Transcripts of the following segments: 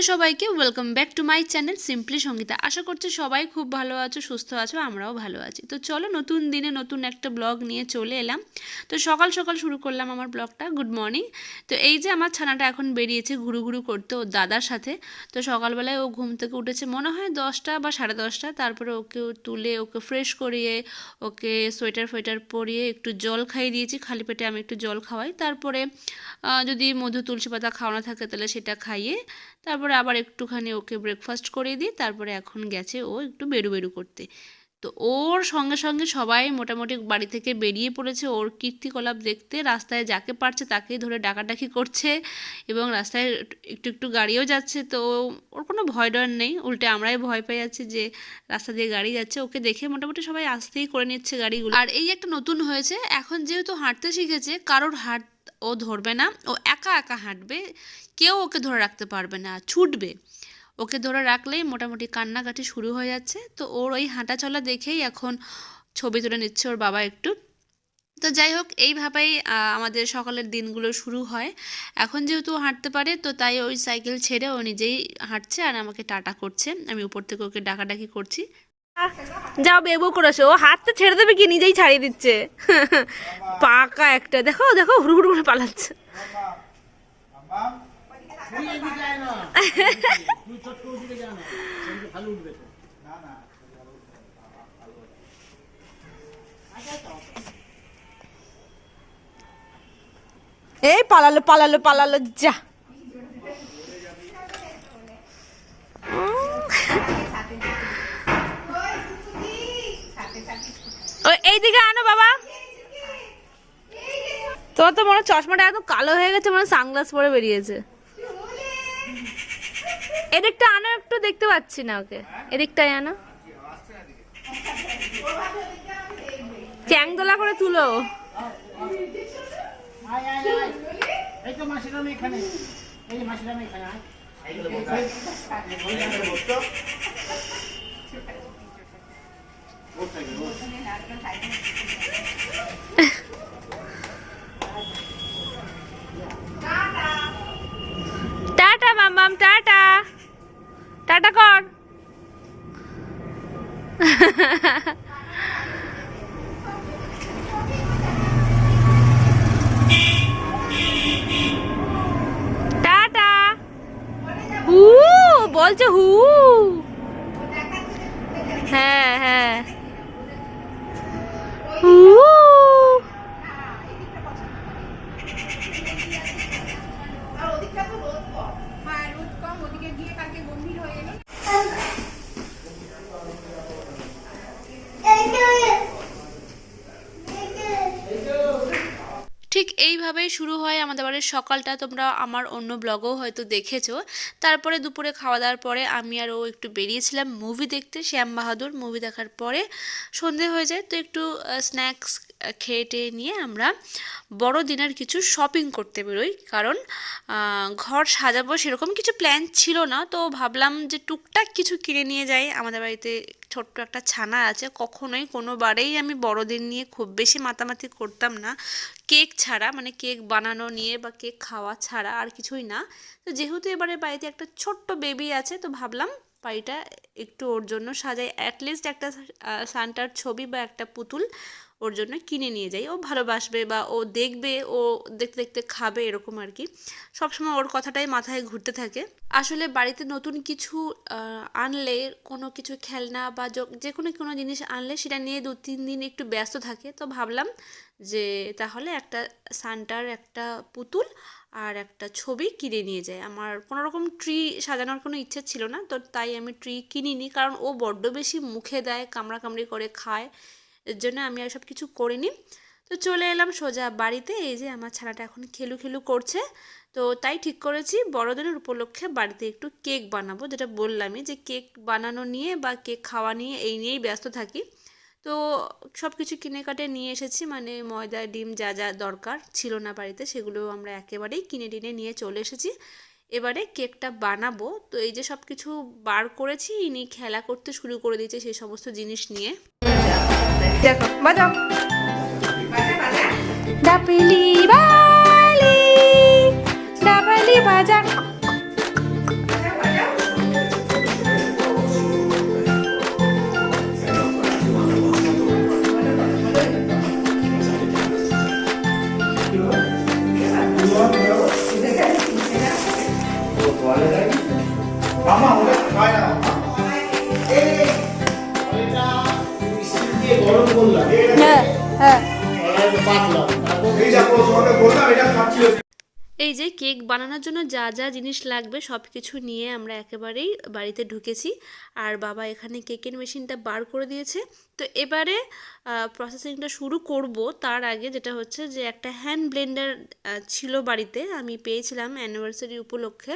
Hello সবাইকে welcome back to my channel simply Sangeeta আশা করছি সবাই খুব ভালো আছো, সুস্থ আছো, আমরাও ভালো আছি। তো চলো নতুন দিনে নতুন একটা ব্লগ নিয়ে চলে এলাম। তো সকাল সকাল শুরু করলাম আমার ব্লগটা গুড মর্নিং তো এই যে আমার ছানাটা এখন বেরিয়েছে ঘুরু ঘুরু করতে ওর দাদার সাথে। তো সকালবেলায় ও ঘুম থেকে উঠেছে, মনে হয় দশটা বা সাড়ে দশটা। তারপরে ওকে তুলে ওকে ফ্রেশ করিয়ে, ওকে সোয়েটার ফোয়েটার পরিয়ে একটু জল খাইয়ে দিয়েছি, খালি পেটে আমি একটু জল খাওয়াই। তারপরে যদি মধু, তুলসী পাতা খাওয়ানো থাকে তাহলে সেটা খাইয়ে, তারপরে আবার একটুখানি ওকে ব্রেকফাস্ট করে দিই, তারপরে এখন গেছে ও একটু বেরু বেরু করতে। তো ওর সঙ্গে সঙ্গে সবাই মোটামুটি বাড়ি থেকে বেরিয়ে পড়েছে, ওর কীর্তিকলাপ দেখতে, রাস্তায় যাকে পারছে তাকেই ধরে ডাকাডাকি করছে এবং রাস্তায় একটু একটু গাড়িও যাচ্ছে। তো ওর কোনো ভয় ডর নেই, উল্টে আমরাই ভয় পেয়ে যাচ্ছি যে রাস্তা দিয়ে গাড়ি যাচ্ছে, ওকে দেখে মোটামুটি সবাই আসতেই করে নিচ্ছে গাড়িগুলো। আর এই একটা নতুন হয়েছে, এখন যেহেতু হাঁটতে শিখেছে, কারোর হাত ও ধরবে না, ও একা একা হাঁটবে, কেউ ওকে ধরে রাখতে পারবে না, ছুটবে। ওকে ধরে রাখলেই মোটামুটি কান্নাকাটি শুরু হয়ে যাচ্ছে। তো ওর ওই হাঁটা চলা দেখেই এখন ছবি তুলে নিচ্ছে ওর বাবা একটু। তো যাই হোক এইভাবেই আমাদের সকালের দিনগুলো শুরু হয়। এখন যেহেতু হাঁটতে পারে, তো তাই ওই সাইকেল ছেড়ে ও নিজেই হাঁটছে আর আমাকে টাটা করছে। আমি উপর থেকে ওকে ডাকাডাকি করছি। যাও, বেবু করেছে ও হাতটা ছেড়ে দেবে কি? নিজেই ছাড়িয়ে দিচ্ছে। পাকা একটা। দেখো দেখো, হুড় হুড় করে পালাচ্ছে। তো এই পালালো পালালো পালালো, যা। এইদিকে আনো বাবা। তোমার তো মনে চশমাটা একদম কালো হয়ে গেছে, মনে সানগ্লাস পরে বেরিয়েছে। এদিকটা আনো, একটু দেখতে পাচ্ছি না ওকে। এদিকটাই আনো। চ্যাংদোলা করে তুলো। এখানে। এই এখানে টাটা মামাম টাটা। টাটা কর। টাটা। হু বলছে হু। হ্যাঁ হ্যাঁ। এইভাবেই শুরু হয় আমাদের বাড়ির সকালটা। তোমরা আমার অন্য ব্লগও হয়তো দেখেছ। তারপরে দুপুরে খাওয়া দাওয়ার পরে আমি আর ও একটু বেরিয়েছিলাম মুভি দেখতে, শ্যাম বাহাদুর মুভি দেখার পরে সন্ধে হয়ে যায়। তো একটু স্ন্যাক্স খেয়ে টেয়ে নিয়ে আমরা বড়দিনের কিছু শপিং করতে বেরোই। কারণ ঘর সাজাবো সেরকম কিছু প্ল্যান ছিল না। তো ভাবলাম যে টুকটাক কিছু কিনে নিয়ে যাই। আমাদের বাড়িতে ছোট্ট একটা ছানা আছে। কখনোই কোনোবারেই আমি বড়দিন নিয়ে খুব বেশি মাতামাতি করতাম না। কেক ছাড়া মানে কেক বানানো নিয়ে বা কেক খাওয়া ছাড়া আর কিছুই না। তো যেহেতু এবারে বাড়িতে একটা ছোট্ট বেবি আছে, তো ভাবলাম বাড়িটা একটু ওর জন্য সাজাই। অ্যাটলিস্ট একটা সান্টার ছবি বা একটা পুতুল ওর জন্য কিনে নিয়ে যাই ও ভালোবাসবে বা ও দেখবে, ও দেখতে দেখতে খাবে এরকম আর কি। সবসময় ওর কথাটাই মাথায় ঘুরতে থাকে। আসলে বাড়িতে নতুন কিছু আনলে, কোনো কিছু খেলনা বা যে কোনো কোনো জিনিস আনলে সেটা নিয়ে দু, তিন দিন একটু ব্যস্ত থাকে। তো ভাবলাম যে তাহলে একটা সান্টার, একটা পুতুল আর একটা ছবি কিনে নিয়ে যায়। আমার কোনো রকম ট্রি সাজানোর কোনো ইচ্ছে ছিল না, তো তাই আমি ট্রি কিনিনি। কারণ ও বড্ড বেশি মুখে দেয়, কামড়াকামড়ি করে, খায়। এর জন্য আমি আর সব কিছু করিনি। তো চলে এলাম সোজা বাড়িতে, এই যে আমার ছানাটা এখন খেলু খেলু করছে। তো তাই ঠিক করেছি, বড়দিনের উপলক্ষে বাড়িতে একটু কেক বানাবো, যেটা বললামই যে কেক বানানো নিয়ে বা কেক খাওয়া নিয়ে এই নিয়েই ব্যস্ত থাকি। তো সব কিছু কিনে কাটে নিয়ে এসেছি মানে ময়দা, ডিম যা যা দরকার ছিল না বাড়িতে, সেগুলো আমরা একেবারেই কিনে টিনে নিয়ে চলে এসেছি। এবারে কেকটা বানাবো, তো এই যে সব কিছু বার করেছি, ইনি খেলা করতে শুরু করে দিয়েছে সেই সমস্ত জিনিস নিয়ে। দেখো বাজাও ডাবলি বালি এই যাব তোমাকে বললাম এটা খাচ্ছিল এই যে কেক বানানোর জন্য যা যা জিনিস লাগবে সব কিছু নিয়ে আমরা একেবারেই বাড়িতে ঢুকেছি। আর বাবা এখানে কেকের মেশিনটা বার করে দিয়েছে। তো এবারে প্রসেসিংটা শুরু করব। তার আগে যেটা হচ্ছে যে একটা হ্যান্ড ব্লেন্ডার ছিল বাড়িতে। আমি পেয়েছিলাম অ্যানিভার্সারি উপলক্ষে।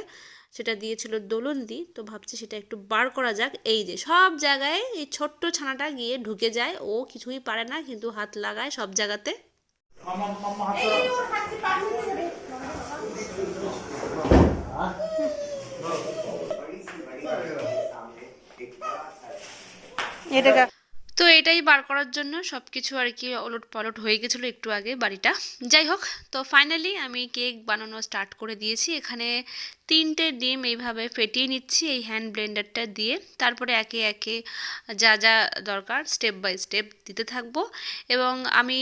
সেটা দিয়েছিল দোলন্দি। তো ভাবছি সেটা একটু বার করা যাক। এই যে সব জায়গায় এই ছোট্ট ছানাটা গিয়ে ঢুকে যায়। ও কিছুই পারে না কিন্তু হাত লাগায় সব জায়গাতে। এটা তো এটাই বার করার জন্য সব কিছু আর কি ওলট পালট হয়ে গেছিল একটু আগে বাড়িটা। যাই হোক তো ফাইনালি আমি কেক বানানো স্টার্ট করে দিয়েছি। এখানে তিনটে ডিম এইভাবে ফেটিয়ে নিচ্ছি এই হ্যান্ড ব্লেন্ডারটা দিয়ে। তারপরে একে একে যা যা দরকার স্টেপ বাই স্টেপ দিতে থাকব। এবং আমি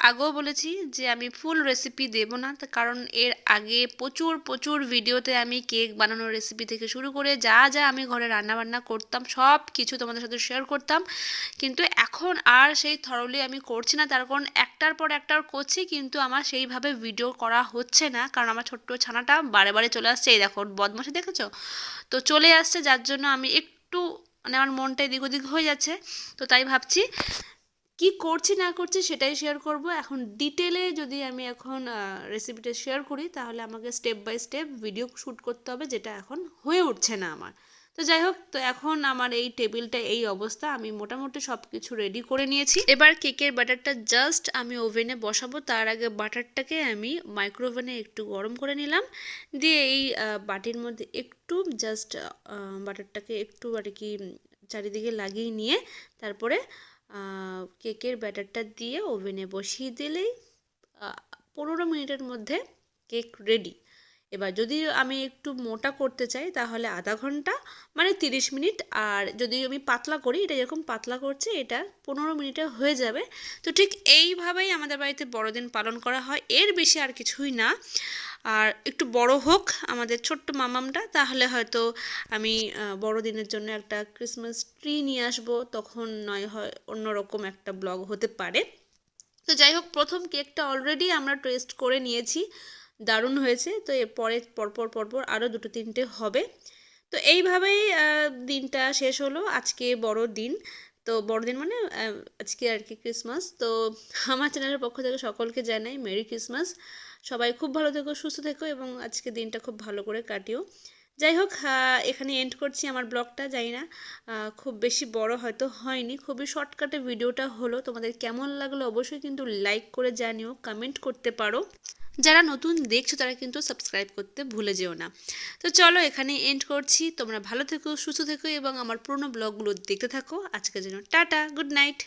আগেও বলেছি যে আমি ফুল রেসিপি দেব না। কারণ এর আগে প্রচুর প্রচুর ভিডিওতে আমি কেক বানানোর রেসিপি থেকে শুরু করে যা যা আমি ঘরে রান্নাবান্না করতাম, সব কিছু তোমাদের সাথে শেয়ার করতাম। কিন্তু এখন আর সেই থরলি আমি করছি না। তার কারণ একটার পর একটার করছি, কিন্তু আমার সেইভাবে ভিডিও করা হচ্ছে না। কারণ আমার ছোট্ট ছানাটা বারে বারে চলে আসছে। এই দেখো বদমাসি দেখেছ? তো চলে আসছে, যার জন্য আমি একটু মানে আমার মনটা এদিক ওদিক হয়ে যাচ্ছে। তো তাই ভাবছি কি করছি না করছি সেটাই শেয়ার করব। এখন ডিটেলে যদি আমি এখন রেসিপিটা শেয়ার করি, তাহলে আমাকে step by step video shoot করতে হবে, যেটা এখন হয়ে উঠছে না আমার। তো যাই হোক, তো এখন আমার এই টেবিলটা এই অবস্থা, আমি মোটামুটি সব কিছু রেডি করে নিয়েছি। এবার কেকের বাটারটা জাস্ট আমি ওভেনে বসাবো, তার আগে বাটারটাকে আমি মাইক্রোওভেনে একটু গরম করে নিলাম। দিয়ে এই বাটির মধ্যে একটু জাস্ট বাটারটাকে একটু আর কি, চারিদিকে লাগিয়ে নিয়ে তারপরে কেকের ব্যাটারটা দিয়ে ওভেনে বসিয়ে দিলেই পনেরো মিনিটের মধ্যে কেক রেডি। এবার যদি আমি একটু মোটা করতে চাই, তাহলে আধা ঘণ্টা মানে তিরিশ মিনিট। আর যদি আমি পাতলা করি, এটা যেরকম পাতলা করছে, এটা পনেরো মিনিটে হয়ে যাবে। তো ঠিক এইভাবেই আমাদের বাড়িতে বড়দিন পালন করা হয়। এর বেশি আর কিছুই না। আর একটু বড় হোক আমাদের ছোট্ট মামামটা, তাহলে হয়তো আমি বড়দিনের জন্য একটা ক্রিসমাস ট্রি নিয়ে আসব। তখন নয় হয় অন্যরকম একটা ব্লগ হতে পারে। তো যাই হোক, প্রথম কেকটা অলরেডি আমরা টেস্ট করে নিয়েছি। দারুণ হয়েছে। তো এরপরে পরপর পরপর আরও দুটো তিনটে হবে। তো এইভাবেই দিনটা শেষ হলো। আজকে বড় দিন। তো বড়দিন মানে আজকে আর কি ক্রিসমাস তো আমার চ্যানেলের পক্ষ থেকে সকলকে জানাই মেরি ক্রিসমাস সবাই খুব ভালো থেকো, সুস্থ থেকো এবং আজকে দিনটা খুব ভালো করে কাটিও। যাই হোক এখানে এন্ড করছি আমার ব্লগটা, জানি না খুব বেশি বড় হয়তো হয়নি। খুবই শর্টকাটে ভিডিওটা হলো। তোমাদের কেমন লাগল অবশ্যই কিন্তু লাইক করে জানিও কমেন্ট করতে পারো। যারা নতুন দেখছ, তারা কিন্তু সাবস্ক্রাইব করতে ভুলে যেও না। তো চলো, এখানে এন্ড করছি। তোমরা ভালো থেকো, সুস্থ থেকো এবং আমার পুরনো ব্লগগুলো দেখতে থাকো। আজকের জন্য টাটা গুড নাইট